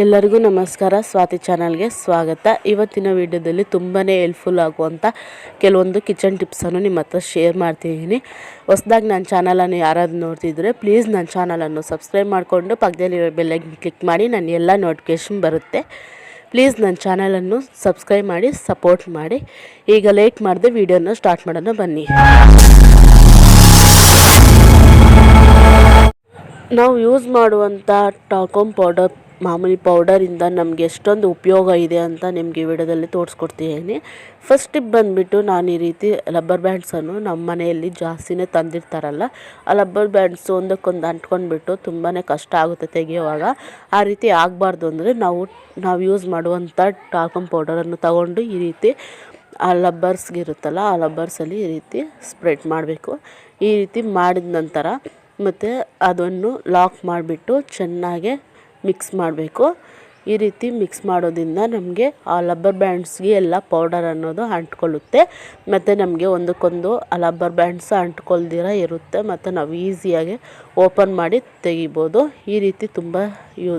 ಎಲ್ಲರಿಗೂ ನಮಸ್ಕಾರ. ಸ್ವಾತಿ ಚಾನಲ್ಗೆ ಸ್ವಾಗತ. ಇವತ್ತಿನ ವಿಡಿಯೋದಲ್ಲಿ ತುಂಬಾ ಹೆಲ್ಪ್ಫುಲ್ ಆಗುವಂಥ ಕೆಲವೊಂದು ಕಿಚನ್ ಟಿಪ್ಸನ್ನು ನಿಮ್ಮ ಹತ್ರ ಶೇರ್ ಮಾಡ್ತಿದ್ದೀನಿ. ಹೊಸ್ದಾಗಿ ನನ್ನ ಚಾನಲನ್ನು ಯಾರಾದರೂ ನೋಡ್ತಿದ್ರೆ ಪ್ಲೀಸ್ ನನ್ನ ಚಾನಲನ್ನು ಸಬ್ಸ್ಕ್ರೈಬ್ ಮಾಡಿಕೊಂಡು ಪಕ್ಕದಲ್ಲಿರೋ ಬೆಲ್ಲೈಕನ್ ಕ್ಲಿಕ್ ಮಾಡಿ ನನ್ನ ಎಲ್ಲ ನೋಟಿಫಿಕೇಷನ್ ಬರುತ್ತೆ. ಪ್ಲೀಸ್ ನನ್ನ ಚಾನಲನ್ನು ಸಬ್ಸ್ಕ್ರೈಬ್ ಮಾಡಿ ಸಪೋರ್ಟ್ ಮಾಡಿ. ಈಗ ಲೇಟ್ ಮಾಡಿದೆ ವಿಡಿಯೋನ ಸ್ಟಾರ್ಟ್ ಮಾಡೋಣ ಬನ್ನಿ. ನಾವು ಯೂಸ್ ಮಾಡುವಂಥ ಟಾಕೋಮ್ ಪೌಡರ್ ಮಾಮೂಲಿ ಪೌಡರಿಂದ ನಮಗೆ ಎಷ್ಟೊಂದು ಉಪಯೋಗ ಇದೆ ಅಂತ ನಿಮಗೆ ವಿಡಿಯೋದಲ್ಲಿ ತೋರಿಸ್ಕೊಡ್ತಿದ್ದೀನಿ. ಫಸ್ಟ್ ಬಂದುಬಿಟ್ಟು ನಾನು ಈ ರೀತಿ ರಬ್ಬರ್ ಬ್ಯಾಂಡ್ಸನ್ನು ನಮ್ಮ ಮನೆಯಲ್ಲಿ ಜಾಸ್ತಿನೇ ತಂದಿರ್ತಾರಲ್ಲ, ಆ ರಬ್ಬರ್ ಬ್ಯಾಂಡ್ಸ್ ಒಂದಕ್ಕೊಂದು ಅಂಟ್ಕೊಂಡ್ಬಿಟ್ಟು ತುಂಬಾ ಕಷ್ಟ ಆಗುತ್ತೆ ತೆಗೆಯುವಾಗ. ಆ ರೀತಿ ಆಗಬಾರ್ದು ಅಂದರೆ ನಾವು ನಾವು ಯೂಸ್ ಮಾಡುವಂಥ ಟಾಕಮ್ ಪೌಡರನ್ನು ತಗೊಂಡು ಈ ರೀತಿ ಆ ಲಬ್ಬರ್ಸ್ಗಿರುತ್ತಲ್ಲ ಆ ಲಬ್ಬರ್ಸಲ್ಲಿ ಈ ರೀತಿ ಸ್ಪ್ರೆಡ್ ಮಾಡಬೇಕು. ಈ ರೀತಿ ಮಾಡಿದ ನಂತರ ಮತ್ತು ಅದನ್ನು ಲಾಕ್ ಮಾಡಿಬಿಟ್ಟು ಚೆನ್ನಾಗೆ ಮಿಕ್ಸ್ ಮಾಡಬೇಕು. ಈ ರೀತಿ ಮಿಕ್ಸ್ ಮಾಡೋದ್ರಿಂದ ನಮಗೆ ಆ ಲಬ್ಬರ್ ಬ್ಯಾಂಡ್ಸ್ಗೆ ಎಲ್ಲ ಪೌಡರ್ ಅನ್ನೋದು ಅಂಟ್ಕೊಳ್ಳುತ್ತೆ. ಮತ್ತು ನಮಗೆ ಒಂದಕ್ಕೊಂದು ಆ ಲಬ್ಬರ್ ಬ್ಯಾಂಡ್ಸ್ ಅಂಟ್ಕೊಳ್ದಿರ ಇರುತ್ತೆ. ಮತ್ತು ನಾವು ಈಸಿಯಾಗಿ ಓಪನ್ ಮಾಡಿ ತೆಗಿಬೋದು. ಈ ರೀತಿ ತುಂಬ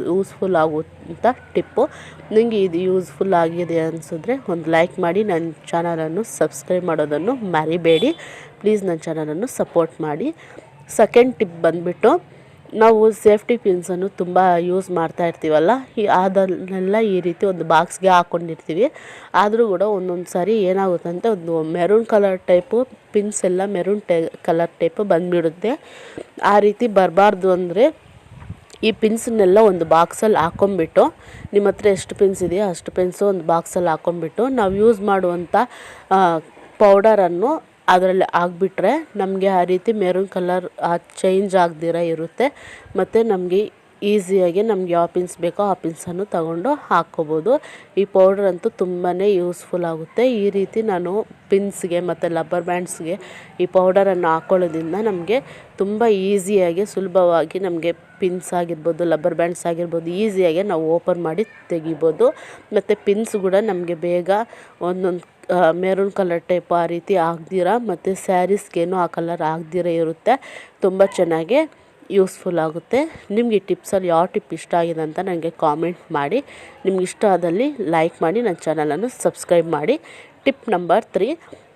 ಯೂಸ್ಫುಲ್ ಆಗುವಂಥ ಟಿಪ್ಪು. ನಿಮಗೆ ಇದು ಯೂಸ್ಫುಲ್ ಆಗಿದೆ ಅನಿಸಿದ್ರೆ ಒಂದು ಲೈಕ್ ಮಾಡಿ. ನನ್ನ ಚಾನಲನ್ನು ಸಬ್ಸ್ಕ್ರೈಬ್ ಮಾಡೋದನ್ನು ಮರಿಬೇಡಿ. ಪ್ಲೀಸ್ ನನ್ನ ಚಾನಲನ್ನು ಸಪೋರ್ಟ್ ಮಾಡಿ. ಸೆಕೆಂಡ್ ಟಿಪ್ ಬಂದುಬಿಟ್ಟು ನಾವು ಸೇಫ್ಟಿ ಪಿನ್ಸನ್ನು ತುಂಬ ಯೂಸ್ ಮಾಡ್ತಾ ಇರ್ತೀವಲ್ಲ ಅದನ್ನೆಲ್ಲ ಈ ರೀತಿ ಒಂದು ಬಾಕ್ಸ್ಗೆ ಹಾಕ್ಕೊಂಡಿರ್ತೀವಿ ಆದರೂ ಕೂಡ ಒಂದೊಂದು ಸಾರಿ ಏನಾಗುತ್ತಂತೆ ಒಂದು ಮೆರೂನ್ ಕಲರ್ ಟೈಪು ಪಿನ್ಸ್ ಎಲ್ಲ ಮೆರೂನ್ ಟೈ ಕಲರ್ ಟೈಪು ಬಂದುಬಿಡುತ್ತೆ. ಆ ರೀತಿ ಬರಬಾರ್ದು ಅಂದರೆ ಈ ಪಿನ್ಸನ್ನೆಲ್ಲ ಒಂದು ಬಾಕ್ಸಲ್ಲಿ ಹಾಕ್ಕೊಂಬಿಟ್ಟು ನಿಮ್ಮ ಹತ್ರ ಎಷ್ಟು ಪಿನ್ಸ್ ಇದೆಯೋ ಅಷ್ಟು ಪಿನ್ಸು ಒಂದು ಬಾಕ್ಸಲ್ಲಿ ಹಾಕ್ಕೊಂಬಿಟ್ಟು ನಾವು ಯೂಸ್ ಮಾಡುವಂಥ ಪೌಡರನ್ನು ಅದರಲ್ಲಿ ಆಗಿಬಿಟ್ರೆ ನಮಗೆ ಆ ರೀತಿ ಮೆರೂನ್ ಕಲರ್ ಚೇಂಜ್ ಆಗದಿರ ಇರುತ್ತೆ. ಮತ್ತು ನಮಗೆ ಈಸಿಯಾಗಿ ನಮ್ಗೆ ಯಾವ ಪಿನ್ಸ್ ಬೇಕೋ ಆ ಪಿನ್ಸನ್ನು ತಗೊಂಡು ಹಾಕ್ಕೋಬೋದು. ಈ ಪೌಡರ್ ಅಂತೂ ತುಂಬಾ ಯೂಸ್ಫುಲ್ ಆಗುತ್ತೆ. ಈ ರೀತಿ ನಾನು ಪಿನ್ಸ್ಗೆ ಮತ್ತು ಲಬ್ಬರ್ ಬ್ಯಾಂಡ್ಸ್ಗೆ ಈ ಪೌಡರನ್ನು ಹಾಕ್ಕೊಳ್ಳೋದ್ರಿಂದ ನಮಗೆ ತುಂಬ ಈಸಿಯಾಗಿ ಸುಲಭವಾಗಿ ನಮಗೆ ಪಿನ್ಸ್ ಆಗಿರ್ಬೋದು ಲಬ್ಬರ್ ಬ್ಯಾಂಡ್ಸ್ ಆಗಿರ್ಬೋದು ಈಸಿಯಾಗಿ ನಾವು ಓಪನ್ ಮಾಡಿ ತೆಗಿಬೋದು. ಮತ್ತು ಪಿನ್ಸ್ ಕೂಡ ನಮಗೆ ಬೇಗ ಒಂದೊಂದು ಮೆರೂನ್ ಕಲರ್ ಟೈಪ್ ಆ ರೀತಿ ಹಾಕ್ದಿರ ಮತ್ತು ಸ್ಯಾರೀಸ್ಗೇನು ಆ ಕಲರ್ ಆಗದಿರ ಇರುತ್ತೆ. ತುಂಬ ಚೆನ್ನಾಗಿ ಯೂಸ್ಫುಲ್ ಆಗುತ್ತೆ. ನಿಮಗೆ ಟಿಪ್ಸಲ್ಲಿ ಯಾವ ಟಿಪ್ ಇಷ್ಟ ಆಗಿದೆ ಅಂತ ನನಗೆ ಕಾಮೆಂಟ್ ಮಾಡಿ. ನಿಮ್ಗೆ ಇಷ್ಟ ಆದಲ್ಲಿ ಲೈಕ್ ಮಾಡಿ, ನನ್ನ ಚಾನಲನ್ನು ಸಬ್ಸ್ಕ್ರೈಬ್ ಮಾಡಿ. Tip number three.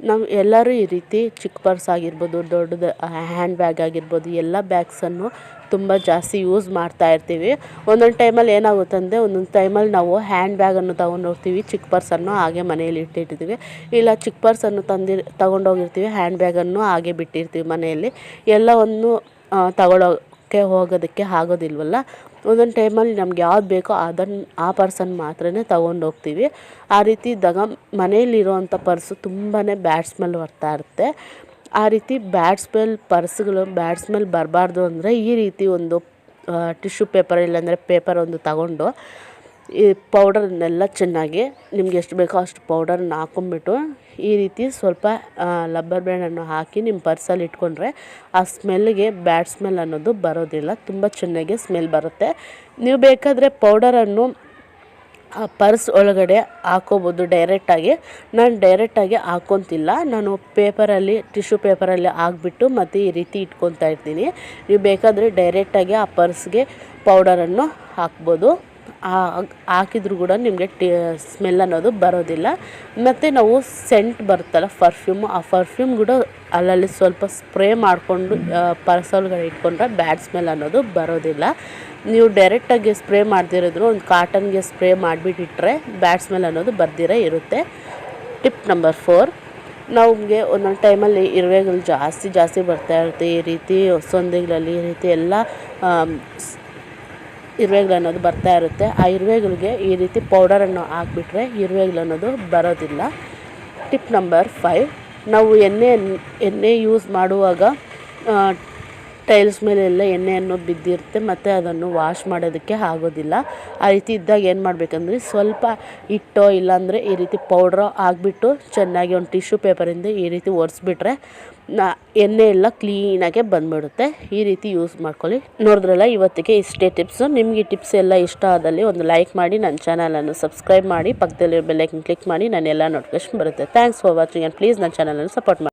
ನಾವು ಎಲ್ಲರೂ ಈ ರೀತಿ ಚಿಕ್ಕ ಪರ್ಸ್ ಆಗಿರ್ಬೋದು, ದೊಡ್ಡದು ಹ್ಯಾಂಡ್ ಬ್ಯಾಗ್ ಆಗಿರ್ಬೋದು, ಎಲ್ಲ ಬ್ಯಾಗ್ಸನ್ನು ತುಂಬ ಜಾಸ್ತಿ ಯೂಸ್ ಮಾಡ್ತಾ ಇರ್ತೀವಿ. ಒಂದೊಂದು ಟೈಮಲ್ಲಿ ಏನಾಗುತ್ತೆ ಅಂದರೆ ಒಂದೊಂದು ಟೈಮಲ್ಲಿ ನಾವು ಹ್ಯಾಂಡ್ ಬ್ಯಾಗನ್ನು ತೊಗೊಂಡು ಹೋಗ್ತೀವಿ ಚಿಕ್ಕ ಪರ್ಸನ್ನು ಹಾಗೆ ಮನೆಯಲ್ಲಿ ಇಟ್ಟಿರ್ತೀವಿ. ಇಲ್ಲ ಚಿಕ್ಕ ಪರ್ಸನ್ನು ತಂದಿ, ತೊಗೊಂಡೋಗಿರ್ತೀವಿ, ಹ್ಯಾಂಡ್ ಬ್ಯಾಗನ್ನು ಹಾಗೆ ಬಿಟ್ಟಿರ್ತೀವಿ ಮನೆಯಲ್ಲಿ. ಎಲ್ಲವನ್ನು ತಗೊಳ್ಳೋಕ್ಕೆ ಹೋಗೋದಕ್ಕೆ ಆಗೋದಿಲ್ವಲ್ಲ? ಒಂದೊಂದು ಟೈಮಲ್ಲಿ ನಮ್ಗೆ ಯಾವ್ದು ಬೇಕೋ ಅದನ್ನು ಆ ಪರ್ಸನ್ ಮಾತ್ರನೇ ತಗೊಂಡು ಹೋಗ್ತೀವಿ. ಆ ರೀತಿ ದಗ ಮನೆಯಲ್ಲಿರುವಂಥ ಪರ್ಸು ತುಂಬಾ ಬ್ಯಾಡ್ ಸ್ಮೆಲ್ ಬರ್ತಾ ಇರುತ್ತೆ. ಆ ರೀತಿ ಬ್ಯಾಡ್ ಸ್ಮೆಲ್ ಪರ್ಸ್ಗಳು ಬ್ಯಾಡ್ ಸ್ಮೆಲ್ ಬರಬಾರ್ದು ಅಂದರೆ ಈ ರೀತಿ ಒಂದು ಟಿಶ್ಯೂ ಪೇಪರ್ ಇಲ್ಲಾಂದರೆ ಪೇಪರ್ ಒಂದು ತಗೊಂಡು ಈ ಪೌಡರನ್ನೆಲ್ಲ ಚೆನ್ನಾಗಿ ನಿಮ್ಗೆ ಎಷ್ಟು ಬೇಕೋ ಅಷ್ಟು ಪೌಡರ್ನ ಹಾಕ್ಕೊಂಬಿಟ್ಟು ಈ ರೀತಿ ಸ್ವಲ್ಪ ಲಬ್ಬರ್ ಬ್ಯಾಂಡನ್ನು ಹಾಕಿ ನಿಮ್ಮ ಪರ್ಸಲ್ಲಿ ಇಟ್ಕೊಂಡ್ರೆ ಆ ಸ್ಮೆಲ್ಗೆ ಬ್ಯಾಡ್ ಸ್ಮೆಲ್ ಅನ್ನೋದು ಬರೋದಿಲ್ಲ. ತುಂಬ ಚೆನ್ನಾಗಿ ಸ್ಮೆಲ್ ಬರುತ್ತೆ. ನೀವು ಬೇಕಾದರೆ ಪೌಡರನ್ನು, ಆ, ಪರ್ಸ್ ಒಳಗಡೆ ಹಾಕೋಬೋದು ಡೈರೆಕ್ಟಾಗಿ. ನಾನು ಡೈರೆಕ್ಟಾಗಿ ಹಾಕ್ಕೊತಿಲ್ಲ ನಾನು ಪೇಪರಲ್ಲಿ, ಟಿಶ್ಯೂ ಪೇಪರಲ್ಲಿ ಹಾಕ್ಬಿಟ್ಟು ಮತ್ತು ಈ ರೀತಿ ಇಟ್ಕೊತಾ ಇರ್ತೀನಿ. ನೀವು ಬೇಕಾದರೆ ಡೈರೆಕ್ಟಾಗಿ ಆ ಪರ್ಸ್ಗೆ ಪೌಡರನ್ನು ಹಾಕ್ಬೋದು. ಹಾಕಿದ್ರು ಕೂಡ ನಿಮಗೆ ಟಿ ಸ್ಮೆಲ್ ಅನ್ನೋದು ಬರೋದಿಲ್ಲ. ಮತ್ತು ನಾವು ಸೆಂಟ್ ಬರುತ್ತಲ್ಲ ಪರ್ಫ್ಯೂಮ್ ಆ ಪರ್ಫ್ಯೂಮ್ ಕೂಡ ಅಲ್ಲಲ್ಲಿ ಸ್ವಲ್ಪ ಸ್ಪ್ರೇ ಮಾಡಿಕೊಂಡು ಪರ್ಸಲ್ಗಳು ಇಟ್ಕೊಂಡ್ರೆ ಬ್ಯಾಡ್ ಸ್ಮೆಲ್ ಅನ್ನೋದು ಬರೋದಿಲ್ಲ. ನೀವು ಡೈರೆಕ್ಟಾಗಿ ಸ್ಪ್ರೇ ಮಾಡ್ದಿರೋದ್ರು ಒಂದು ಕಾಟನ್ಗೆ ಸ್ಪ್ರೇ ಮಾಡಿಬಿಟ್ಟಿಟ್ರೆ ಬ್ಯಾಡ್ ಸ್ಮೆಲ್ ಅನ್ನೋದು ಬರ್ದಿರೇ ಇರುತ್ತೆ. ಟಿಪ್ ನಂಬರ್ ಫೋರ್ ನಮಗೆ ಒಂದೊಂದು ಟೈಮಲ್ಲಿ ಇರುವೆಗಳು ಜಾಸ್ತಿ ಜಾಸ್ತಿ ಬರ್ತಾ ಇರುತ್ತೆ. ಈ ರೀತಿ ಸೊಂದೆಗಳಲ್ಲಿ ಈ ರೀತಿ ಎಲ್ಲ ಇರುವೆಗಳು ಅನ್ನೋದು ಬರ್ತಾ ಇರುತ್ತೆ. ಆ ಇರುವೆಗಳಿಗೆ ಈ ರೀತಿ ಪೌಡರನ್ನು ಹಾಕ್ಬಿಟ್ರೆ ಇರುವೆಗಳು ಅನ್ನೋದು ಬರೋದಿಲ್ಲ. ಟಿಪ್ ನಂಬರ್ ಫೈವ್ ನಾವು ಎಣ್ಣೆ ಎಣ್ಣೆ ಯೂಸ್ ಮಾಡುವಾಗ ಟೈಲ್ಸ್ ಮೇಲೆಲ್ಲ ಎಣ್ಣೆಯನ್ನು ಬಿದ್ದಿರುತ್ತೆ, ಮತ್ತು ಅದನ್ನು ವಾಶ್ ಮಾಡೋದಕ್ಕೆ ಆಗೋದಿಲ್ಲ. ಆ ರೀತಿ ಇದ್ದಾಗ ಏನು ಮಾಡಬೇಕಂದ್ರೆ ಸ್ವಲ್ಪ ಹಿಟ್ಟೋ ಇಲ್ಲಾಂದರೆ ಈ ರೀತಿ ಪೌಡ್ರೋ ಹಾಕ್ಬಿಟ್ಟು ಚೆನ್ನಾಗಿ ಒಂದು ಟಿಶ್ಯೂ ಪೇಪರಿಂದ ಈ ರೀತಿ ಒರೆಸ್ಬಿಟ್ರೆ ಎಣ್ಣೆ ಎಲ್ಲ ಕ್ಲೀನಾಗೆ ಬಂದ್ಬಿಡುತ್ತೆ. ಈ ರೀತಿ ಯೂಸ್ ಮಾಡ್ಕೊಳ್ಳಿ. ನೋಡಿದ್ರಲ್ಲ, ಇವತ್ತಿಗೆ ಇಷ್ಟೇ ಟಿಪ್ಸು. ನಿಮಗೆ ಟಿಪ್ಸ್ ಎಲ್ಲ ಇಷ್ಟ ಆದಲ್ಲಿ ಒಂದು ಲೈಕ್ ಮಾಡಿ, ನನ್ನ ಚಾನಲನ್ನು ಸಬ್ಸ್ಕ್ರೈಬ್ ಮಾಡಿ ಪಕ್ಕದಲ್ಲಿ ಬೆಲ್ಲೈಕನ್ ಕ್ಲಿಕ್ ಮಾಡಿ ನಾನು ಎಲ್ಲ ನೋಟಿಫಿಕೇಶನ್ ಬರುತ್ತೆ. Thanks for watching and please ನನ್ನ ಚಾನಲನ್ನು ಸಪೋರ್ಟ್ ಮಾಡಿ.